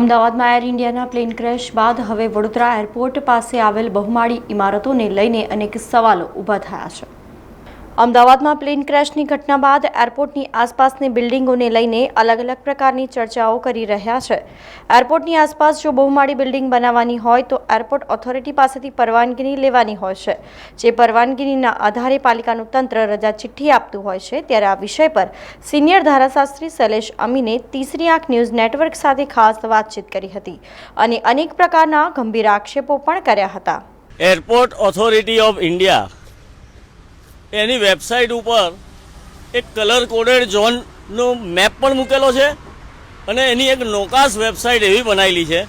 અમદાવાદમાં એર ઇન્ડિયાના plane crash બાદ હવે વડોદરા એરપોર્ટ પાસે આવેલ બહુમાળી ઇમારતોને લઈને અનેક સવાલો ઊભા થયા છે. અમદાવાદમાં પ્લેન ક્રેશની ઘટના બાદ એરપોર્ટની આસપાસની બિલ્ડિંગોને લઈને અલગ અલગ પ્રકારની ચર્ચાઓ કરી રહ્યા છે. એરપોર્ટની આસપાસ જો બહુમાળી બિલ્ડિંગ બનાવવાની હોય તો એરપોર્ટ ઓથોરિટી પાસેથી પરવાનગીની લેવાની હોય છે. જે પરવાનગીના આધારે પાલિકાનું તંત્ર રજા ચિઠ્ઠી આપતું હોય છે ત્યારે આ વિષય પર સિનિયર ધારાશાસ્ત્રી શૈલેષ અમીને તીસરી આંખ ન્યૂઝ નેટવર્ક સાથે ખાસ વાતચીત કરી હતી અને અનેક પ્રકારના ગંભીર આક્ષેપો પણ કર્યા હતા. એરપોર્ટ ઓથોરિટી ઓફ ઇન્ડિયા એની વેબસાઇટ ઉપર એક કલર કોડેડ ઝોનનો મેપ પણ મૂકેલો છે અને એની એક નોકાસ વેબસાઇટ એવી બનાવેલી છે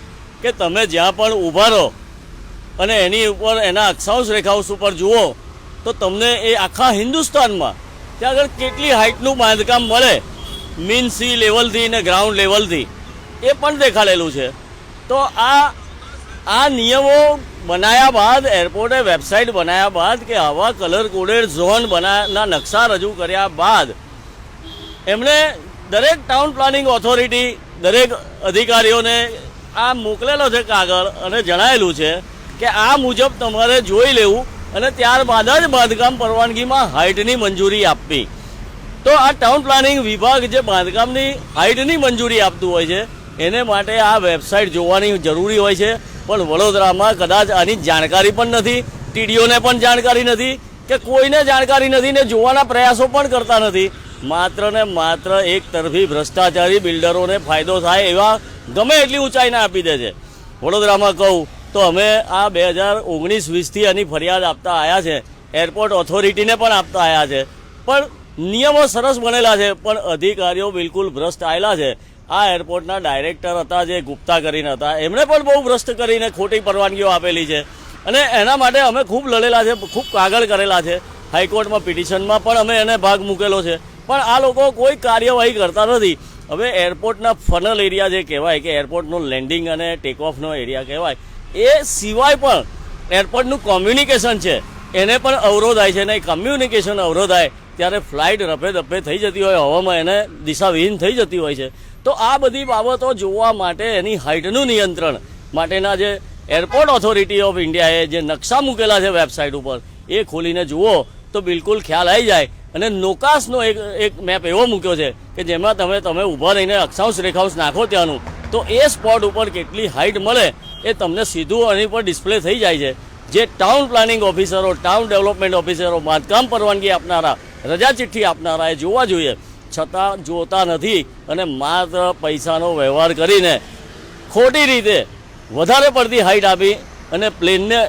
કે તમે જ્યાં પણ ઊભા રહો અને એની ઉપર એના અક્ષાંશ રેખાંશ ઉપર જુઓ, તો તમને એ આખા હિન્દુસ્તાનમાં ત્યાં આગળ કેટલી હાઇટનું બાંધકામ મળે મીન સી લેવલથી ને ગ્રાઉન્ડ લેવલથી એ પણ દેખાડેલું છે. તો આ આ નિયમો બનાવ્યા બાદ એરપોર્ટે વેબસાઇટ બનાવ્યા બાદ કે આવા કલર કોડેડ ઝોન બનાના નકશા રજૂ કર્યા બાદ એમણે દરેક ટાઉન પ્લાનિંગ ઓથોરિટી દરેક અધિકારીઓને આ મોકલેલો છે કાગળ અને જણાયેલું છે કે આ મુજબ તમારે જોઈ લેવું અને ત્યારબાદ જ બાંધકામ પરવાનગીમાં હાઇટની મંજૂરી આપવી. તો આ ટાઉન પ્લાનિંગ વિભાગ જે બાંધકામની હાઇટની મંજૂરી આપતું હોય છે, એને માટે આ વેબસાઇટ જોવાની જરૂરી હોય છે. પણ વડોદરામાં કદાચ આની જાણકારી પણ નથી, ટીડીઓને પણ જાણકારી નથી કે કોઈને જાણકારી નથી ને જોવાના પ્રયાસો પણ કરતા નથી. માત્ર ને માત્ર એક તરફી ભ્રષ્ટાચારી બિલ્ડરોને ફાયદો થાય એવા ગમે એટલી ઊંચાઈને આપી દે છે. વડોદરામાં કહું તો અમે આ બે હજાર ઓગણીસ વીસથી આની ફરિયાદ આપતા આવ્યા છે. એરપોર્ટ ઓથોરિટીને પણ આપતા આવ્યા છે. પણ નિયમો સરસ બનેલા છે, પણ અધિકારીઓ બિલકુલ ભ્રષ્ટ આવેલા છે. આ એરપોર્ટના ડાયરેક્ટર હતા જે ગુપ્તા કરીને હતા, એમણે પણ બહુ ભ્રષ્ટ કરીને ખોટી પરવાનગીઓ આપેલી છે. અને એના માટે અમે ખૂબ લડેલા છે, ખૂબ કાગળ કરેલા છે. હાઈકોર્ટમાં પિટિશનમાં પણ અમે એને ભાગ મૂકેલો છે. પણ આ લોકો કોઈ કાર્યવાહી કરતા નથી. હવે એરપોર્ટના ફનલ એરિયા જે કહેવાય, કે એરપોર્ટનું લેન્ડિંગ અને ટેક ઓફનો એરિયા કહેવાય, એ સિવાય પણ એરપોર્ટનું કોમ્યુનિકેશન છે. એને પણ અવરોધાય છે. એ કમ્યુનિકેશન અવરોધાય, ત્યારે ફ્લાઇટ રફે દફે થઈ જતી હોય, હવામાં એને દિશાવિહીન થઈ જતી હોય છે. તો આ બધી બાબતો જોવા માટે એની હાઇટનું નિયંત્રણ માટેના જે એરપોર્ટ ઓથોરિટી ઓફ ઇન્ડિયાએ જે નકશા મૂકેલા છે વેબસાઇટ ઉપર, એ ખોલીને જુઓ તો બિલકુલ ખ્યાલ આવી જાય. અને નોકાસનો એક એક મેપ એવો મૂક્યો છે કે જેમાં તમે તમે ઊભા રહીને અક્ષાંશ, રેખાંશ નાખો ત્યાંનું. તો એ સ્પોટ ઉપર કેટલી હાઇટ મળે એ તમને સીધું એની પર ડિસ્પ્લે થઈ જાય છે. જે ટાઉન પ્લાનિંગ ઓફિસરો, ટાઉન ડેવલપમેન્ટ ઓફિસરો, બાંધકામ પરવાનગી આપનારા, રજા ચિઠ્ઠી આપનારા એ જોવા જોઈએ. છતાં જોતા નથી અને માત્ર પૈસાનો વ્યવહાર કરીને ખોટી રીતે વધારે પડતી હાઇટ આપી અને પ્લેનને,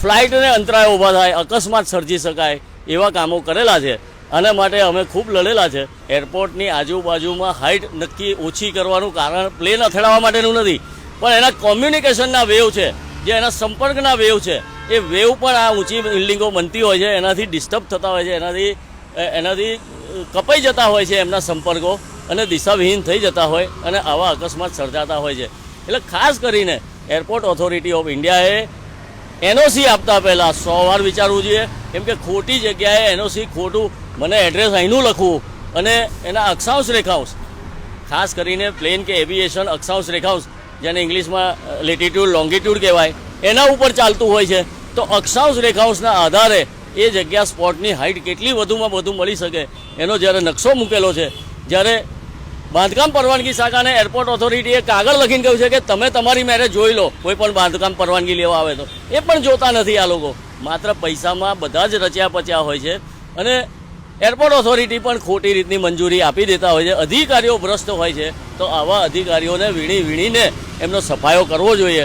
ફ્લાઇટને અંતરાય ઊભા થાય, અકસ્માત સર્જી શકાય એવા કામો કરેલા છે. આના માટે અમે ખૂબ લડેલા છે. એરપોર્ટની આજુબાજુમાં હાઇટ નક્કી ઓછી કરવાનું કારણ પ્લેન અથડાવવા માટેનું નથી. પણ એના કોમ્યુનિકેશનના વેવ છે, જે એના સંપર્કના વેવ છે, એ વેવ પણ આ ઊંચી બિલ્ડિંગો બનતી હોય છે, એનાથી ડિસ્ટર્બ થતા હોય છે, એનાથી એનાથી કપાઈ જતા હોય છે એમના સંપર્કો અને દિશાવિહીન થઈ જતા હોય અને આવા અકસ્માત સર્જાતા હોય છે. એટલે ખાસ કરીને એરપોર્ટ ઓથોરિટી ઓફ ઇન્ડિયાએ એનઓસી આપતા પહેલાં સો વાર વિચારવું જોઈએ. કેમ કે ખોટી જગ્યાએ એનઓસી ખોટું મને એડ્રેસ અહીંનું લખવું અને એના અક્ષાંશ રેખાંશ, ખાસ કરીને પ્લેન કે એવિએશન અક્ષાંશ રેખાંશ, જેને ઇંગ્લિશમાં લેટિટ્યૂડ લોંગિટ્યૂડ કહેવાય, એના ઉપર ચાલતું હોય છે. તો અક્ષાંશ રેખાંશના આધારે એ જગ્યા સ્પોટની હાઇટ કેટલી વધુમાં વધુ મળી શકે? એનો જ્યારે નકશો મૂકેલો છે, જ્યારે બાંધકામ પરવાનગી શાખાને એરપોર્ટ ઓથોરિટીએ કાગળ લખીને કહ્યું છે કે તમે તમારી મેરેજ જોઈ લો, કોઈ પણ બાંધકામ પરવાનગી લેવા આવે તો. એ પણ જોતા નથી આ લોકો. માત્ર પૈસામાં બધા જ રચ્યા પચ્યા હોય છે અને એરપોર્ટ ઓથોરિટી પણ ખોટી રીતની મંજૂરી આપી દેતા હોય છે. અધિકારીઓ ભ્રષ્ટ હોય છે, તો આવા અધિકારીઓને વીણી વીણીને એમનો સફાયો કરવો જોઈએ.